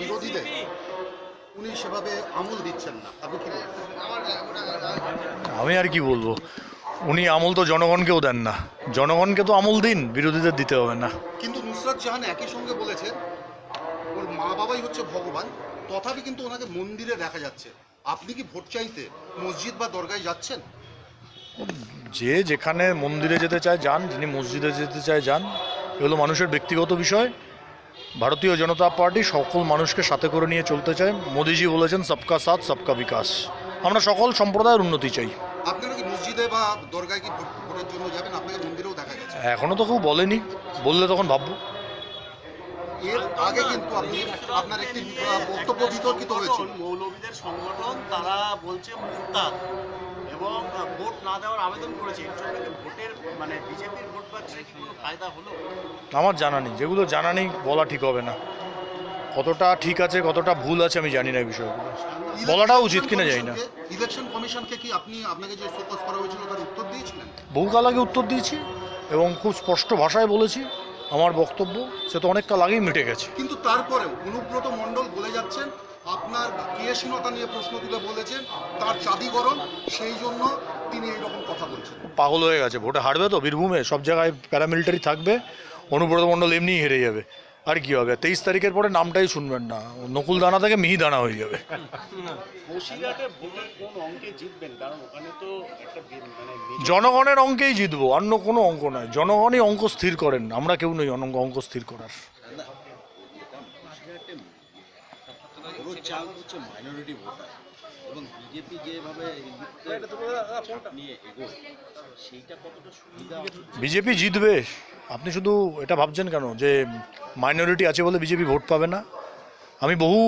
বিরোধীদের। উনি সেভাবে আমল দিচ্ছেন না। আপনি কি আমি আর কি বলব? উনি আমল তো জনগণকেও দেন না। জনগণকে তো আমল দিন বিরোধীদের দিতে হবে না। কিন্তু নুসরাত জাহান একই সঙ্গে বলেছেন ওর মা বাবাই হচ্ছে ভগবান তথাপি কিন্তু ওনাকে মন্দিরে দেখা যাচ্ছে। আপনি কি ভোট চাইতে মসজিদ বা দরগায় যাচ্ছেন? যে যেখানে মন্দিরে যেতে চায় যান যিনি মসজিদে যেতে চায় যান এগুলো মানুষের ব্যক্তিগত বিষয়। ভারতীয় জনতা পার্টি সকল মানুষকে সাথে করে নিয়ে চলতে চায়। মোদিজি বলেছেন সবকা সাথ সবকা বিকাশ। আমরা সকল সম্প্রদায়ের উন্নতি চাই। আপনারা কি মসজিদে বা দরগায় কি ভোট- ভোটের জন্য যাবেন? আপনাকে মন্দিরেও দেখা গেছে। এখনও তো কেউ বলেনি। বললে তখন ভাববো। এর আগে কিন্তু আপনি আপনার একটি বক্তব্য বিতর্কিত হয়েছিল। সংগঠন, মৌলবীদের সংগঠন তারা বলছে মুরতাদ না দেওয়ার আবেদন করেছে এর জন্য কি ভোটের মানে বিজেপির ভোট পাচ্ছে কি কোনো ফায়দা হলো? আমার জানা নেই যেগুলো জানা নেই বলা ঠিক হবে না। কতটা ঠিক আছে কতটা ভুল আছে আমি জানি না এই বিষয়গুলো। বলাটাও উচিত কিনা জানি না। ইলেকশন কমিশনকে কি আপনি আপনাকে যে ফোকাস করা হয়েছিল তার উত্তর দিয়েছিলেন? বহুকাল আগে উত্তর দিয়েছি এবং খুব স্পষ্ট ভাষায় বলেছি আমার বক্তব্য সে তো অনেক কাল আগেই মিটে গেছে। কিন্তু তারপরেও অনুব্রত মণ্ডল বলে যাচ্ছেন আপনার ক্রিয়াশীলতা নিয়ে প্রশ্ন তুলে বলেছেন তার জাদিকরণ সেই জন্য তিনি এইরকম কথা বলছেন। পাগল হয়ে গেছে ভোটে হারবে তো বীরভূমে সব জায়গায় প্যারামিলিটারি থাকবে অনুব্রত মণ্ডল এমনিই হেরে যাবে। আর কি হবে তেইশ তারিখের পরে নামটাই শুনবেন না নকুল দানা থেকে মিহি দানা হয়ে যাবে। বসিরহাটে ভোটের কোন অঙ্কে জিতবেন? কারণ ওখানে তো একটা বি- মানে জনগণের অঙ্কেই জিতবো অন্য কোনো অঙ্ক নয়। জনগণই অঙ্ক স্থির করেন আমরা কেউ নই অঙ্ক অঙ্ক স্থির করার বড় চাল হচ্ছে মাইনরিটি ভোটার এবং বিজেপি যেভাবে নিয়ে এগোয় সেইটা কতটা সুবিধা বিজেপি জিতবে। আপনি শুধু এটা ভাবছেন কেন যে মাইনরিটি আছে বলে বিজেপি ভোট পাবে না? আমি বহু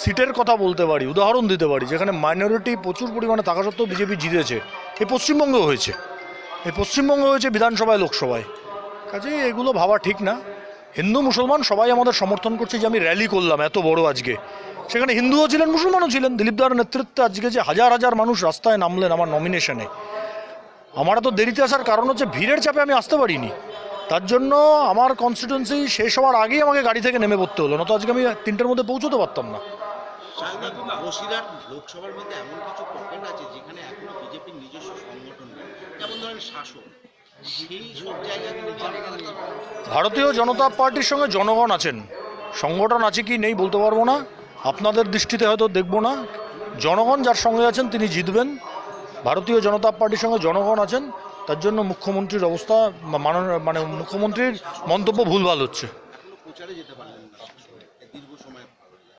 সিটের কথা বলতে পারি উদাহরণ দিতে পারি যেখানে মাইনরিটি প্রচুর পরিমাণে থাকা সত্ত্বেও বিজেপি জিতেছে। এই পশ্চিমবঙ্গে হয়েছে। এই পশ্চিমবঙ্গে হয়েছে বিধানসভায় লোকসভায়। কাজে এগুলো ভাবা ঠিক না। হিন্দু মুসলমান সবাই আমাদের সমর্থন করছে যে আমি র্যালি করলাম এত বড় আজকে। সেখানে হিন্দুও ছিলেন মুসলমানও ছিলেন। দিলীপ দার নেতৃত্বে আজকে যে হাজার হাজার মানুষ রাস্তায় নামলেন আমার নমিনেশনে আমার তো দেরিতে আসার কারণ হচ্ছে ভিড়ের চাপে আমি আসতে পারিনি। তার জন্য আমার কনস্টিটুয়েন্সি শেষ হওয়ার আগেই আমাকে গাড়ি থেকে নেমে পড়তে হলো না তো আজকে আমি তিনটের মধ্যে পৌঁছতে পারতাম না। বসিরহাট লোকসভার মধ্যে এমন কিছু পকেট আছে যেখানে এখনও বিজেপির নিজস্ব সংগঠন যেমন ধরেন শাসক সেই সব জায়গায় কিন্তু জনগণ ভারতীয় জনতা পার্টির সঙ্গে জনগণ আছেন। সংগঠন আছে কি নেই বলতে পারব না। আপনাদের দৃষ্টিতে হয়তো দেখব না। জনগণ যার সঙ্গে আছেন তিনি জিতবেন। ভারতীয় জনতা পার্টির সঙ্গে জনগণ আছেন, তার জন্য মুখ্যমন্ত্রীর অবস্থা মানে মুখ্যমন্ত্রীর মন্তব্য ভুলভাল হচ্ছে।